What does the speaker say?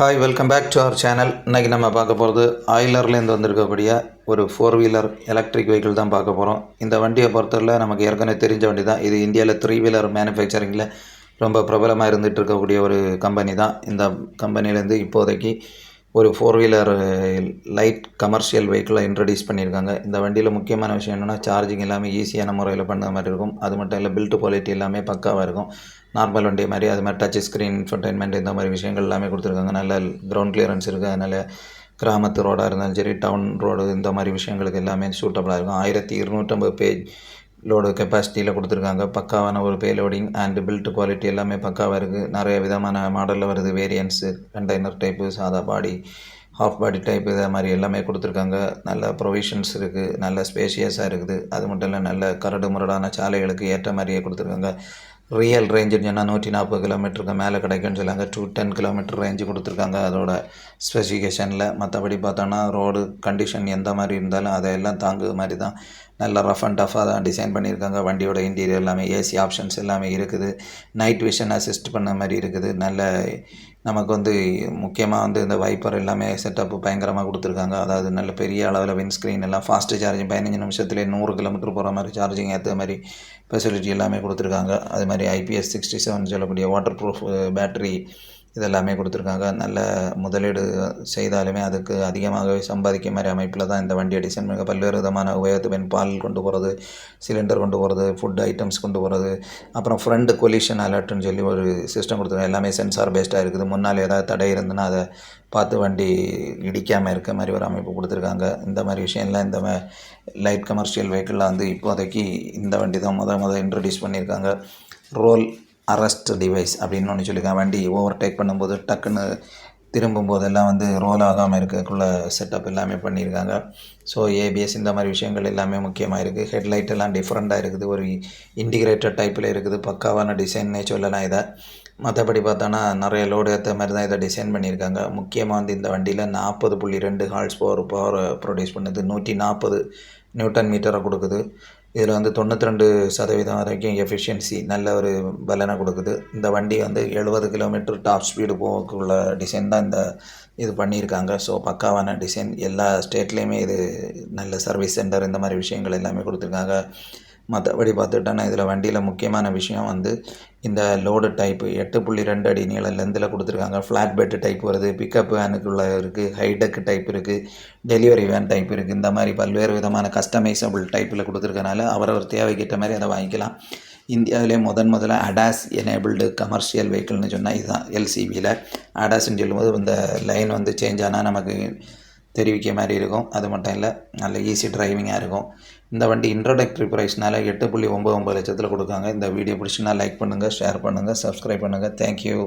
Hi welcome back to our channel இன்றைக்கி நம்ம பார்க்க போகிறது ஆயிலர்லேருந்து வந்திருக்கக்கூடிய ஒரு ஃபோர் வீலர் எலக்ட்ரிக் வெஹிக்கிள் தான் பார்க்க போகிறோம் இந்த வண்டியை பொறுத்தவரை நமக்கு ஏற்கனவே தெரிஞ்ச வண்டி தான். இது இந்தியாவில் த்ரீ வீலர் மேனுஃபேக்சரிங்கில் ரொம்ப பிரபலமாக இருந்துகிட்டு இருக்கக்கூடிய ஒரு கம்பெனி தான். இந்த கம்பெனிலேருந்து இப்போதைக்கு ஒரு ஃபோர் வீலர் லைட் கமர்ஷியல் வெஹிக்கிளை இன்ட்ரடியூஸ் பண்ணியிருக்காங்க. இந்த வண்டியில் முக்கியமான விஷயம் என்னென்னா சார்ஜிங் எல்லாமே ஈஸியான முறையில் பண்ண மாதிரி இருக்கும். அது மட்டும் இல்லை பில்ட் குவாலிட்டி எல்லாமே பக்காவாக இருக்கும். நார்மல் வண்டி மாதிரி அது மாதிரி டச் ஸ்க்ரீன் இன்ஃபர்டைன்மெண்ட் இந்த மாதிரி விஷயங்கள் எல்லாமே கொடுத்துருக்காங்க. நல்ல கிரவுண்ட் கிளியரன்ஸ் இருக்குது அதனால் கிராமத்து ரோடாக இருந்தாலும் சரி டவுன் ரோடு இந்த மாதிரி விஷயங்களுக்கு எல்லாமே சூட்டபுளாக இருக்கும். ஆயிரத்தி இருநூற்றம்பது பேஜ் லோடு கெப்பாசிட்டியில் கொடுத்துருக்காங்க. பக்காவான ஒரு pay loading and build quality எல்லாமே பக்காவாக இருக்குது நிறைய விதமான மாடலில் வருது. வேரியன்ஸு கண்டெய்னர் டைப்பு சாதா பாடி ஹாஃப் பாடி டைப் இதை மாதிரி எல்லாமே கொடுத்துருக்காங்க. நல்ல ப்ரொவிஷன்ஸ் இருக்குது நல்ல ஸ்பேஷியஸாக இருக்குது. அது மட்டும் இல்லை நல்ல கரடு முரடான சாலைகளுக்கு ஏற்ற மாதிரியே கொடுத்துருக்காங்க. ரியல் ரேஞ்சுன்னு சொன்னால் நூற்றி நாற்பது கிலோமீட்டருக்கு மேலே கிடைக்கும்னு சொல்லுவாங்க டூ டென் கிலோமீட்டர் ரேஞ்சு கொடுத்துருக்காங்க. அதோட ஸ்பெசிஃபிகேஷனில் மற்றபடி பார்த்தோன்னா ரோடு கண்டிஷன் எந்த மாதிரி இருந்தாலும் அதையெல்லாம் தாங்குது மாதிரி தான் நல்ல ரஃப் அண்ட் டஃபாக தான் டிசைன் பண்ணியிருக்காங்க. வண்டியோட இன்டீரியர் எல்லாமே ஏசி ஆப்ஷன்ஸ் எல்லாமே இருக்குது. நைட் விஷன் அசிஸ்ட் பண்ண மாதிரி இருக்குது. நல்ல நமக்கு வந்து முக்கியமாக வந்து இந்த வைப்பர் எல்லாமே செட்டப் பயங்கரமாக கொடுத்துருக்காங்க. அதாவது நல்ல பெரிய அளவில் விண்ட்ஸ்க்ரீன் எல்லாம் ஃபாஸ்ட்டு சார்ஜிங் பதினஞ்சு நிமிஷத்துலேயே நூறு கிலோமீட்டர் போகிற மாதிரி சார்ஜிங் ஏற்ற மாதிரி ஃபெசிலிட்டி எல்லாமே கொடுத்துருக்காங்க. அது மாதிரி ஐபிஎஸ் சிக்ஸ்டி செவன் சொல்லக்கூடிய வாட்டர் ப்ரூஃப் பேட்டரி இதெல்லாமே கொடுத்துருக்காங்க. நல்ல முதலீடு செய்தாலுமே அதுக்கு அதிகமாகவே சம்பாதிக்க மாதிரி அமைப்பில் தான் இந்த வண்டியை டிசைன் பண்ணி பல்வேறு விதமான உபயோகத்து பெண் பால் கொண்டு போகிறது சிலிண்டர் கொண்டு போகிறது ஃபுட் ஐட்டம்ஸ் கொண்டு போகிறது அப்புறம் ஃப்ரண்ட் கொலிஷன் அலர்ட்னு சொல்லி ஒரு சிஸ்டம் கொடுத்துருக்காங்க. எல்லாமே சென்சார் பேஸ்டாக இருக்குது. முன்னால் ஏதாவது தடை இருந்துன்னா அதை பார்த்து வண்டி இடிக்காமல் இருக்க மாதிரி ஒரு அமைப்பு கொடுத்துருக்காங்க. இந்த மாதிரி விஷயம்லாம் இந்த லைட் கமர்ஷியல் வெஹிக்கிளில் வந்து இப்போதைக்கு இந்த வண்டி தான் முத முத இன்ட்ரடியூஸ் பண்ணியிருக்காங்க. ரோல் அரெஸ்ட் டிவைஸ் அப்படின்னு ஒன்று சொல்லியிருக்காங்க. வண்டி ஓவர் டேக் பண்ணும்போது டக்குன்னு திரும்பும் போதெல்லாம் வந்து ரோல் ஆகாமல் இருக்கக்குள்ள செட்டப் எல்லாமே பண்ணியிருக்காங்க. ஸோ ஏபிஎஸ் இந்த மாதிரி விஷயங்கள் எல்லாமே முக்கியமாக இருக்குது ஹெட்லைட் எல்லாம் டிஃப்ரெண்ட்டாக இருக்குது. ஒரு இன்டிகிரேட்டட் டைப்பில் இருக்குது. பக்காவான டிசைன்னே சொல்லலாம் இதை. மற்றபடி பார்த்தோன்னா நிறைய லோடு ஏற்ற மாதிரி தான் இதை டிசைன் பண்ணியிருக்காங்க. முக்கியமாக வந்து இந்த வண்டியில் நாற்பது புள்ளி ரெண்டு ஹால்ஸ் பவர் பவர் ப்ரொடியூஸ் பண்ணுது. நூற்றி நாற்பது நியூட்டன் மீட்டரை கொடுக்குது. இதில் வந்து தொண்ணூற்றி ரெண்டு சதவீதம் வரைக்கும் எஃபிஷியன்சி நல்ல ஒரு பலனை கொடுக்குது. இந்த வண்டி வந்து எழுபது கிலோமீட்டர் டாப் ஸ்பீடு போகக்குள்ள டிசைன் தான் இந்த இது பண்ணியிருக்காங்க. ஸோ பக்காவான டிசைன் எல்லா ஸ்டேட்லேயுமே இது நல்ல சர்வீஸ் சென்டர் இந்த மாதிரி விஷயங்கள் எல்லாமே கொடுத்துருக்காங்க. மற்றபடி பார்த்துட்டோன்னா இதில் வண்டியில் முக்கியமான விஷயம் வந்து இந்த லோடு டைப்பு எட்டு புள்ளி ரெண்டு அடி நீள லெந்தில் கொடுத்துருக்காங்க. ஃப்ளாட் பெட்டு டைப் வருது பிக்கப் வேனுக்குள்ளே இருக்குது ஹைடெக் டைப் இருக்குது டெலிவரி வேன் டைப் இருக்குது இந்த மாதிரி பல்வேறு விதமான கஸ்டமைசபிள் டைப்பில் கொடுத்துருக்கனால அவரவர் தேவைக்கேற்ற மாதிரி அதை வாங்கிக்கலாம். இந்தியாவிலே முதன் முதல்ல அடாஸ் எனேபிள்டு கமர்ஷியல் வெஹிக்கிள்னு சொன்னால் இதுதான் எல்சிபியில் அடாஸ்ன்னு சொல்லும்போது இந்த லைன் வந்து சேஞ்ச் ஆனால் நமக்கு தெரிவிக்க மாதிரி இருக்கும். அது மட்டும் இல்லை நல்ல ஈஸி டிரைவிங்காக இருக்கும். இந்த வண்டி இன்ட்ரோடக்டரி ப்ரைஸ்னால எட்டு புள்ளி ஒம்பது ஒம்பது லட்சத்தில் கொடுக்காங்க. இந்த வீடியோ பிடிச்சுன்னா லைக் பண்ணுங்கள் ஷேர் பண்ணுங்கள் சப்ஸ்கிரைப் பண்ணுங்கள் தேங்க்யூ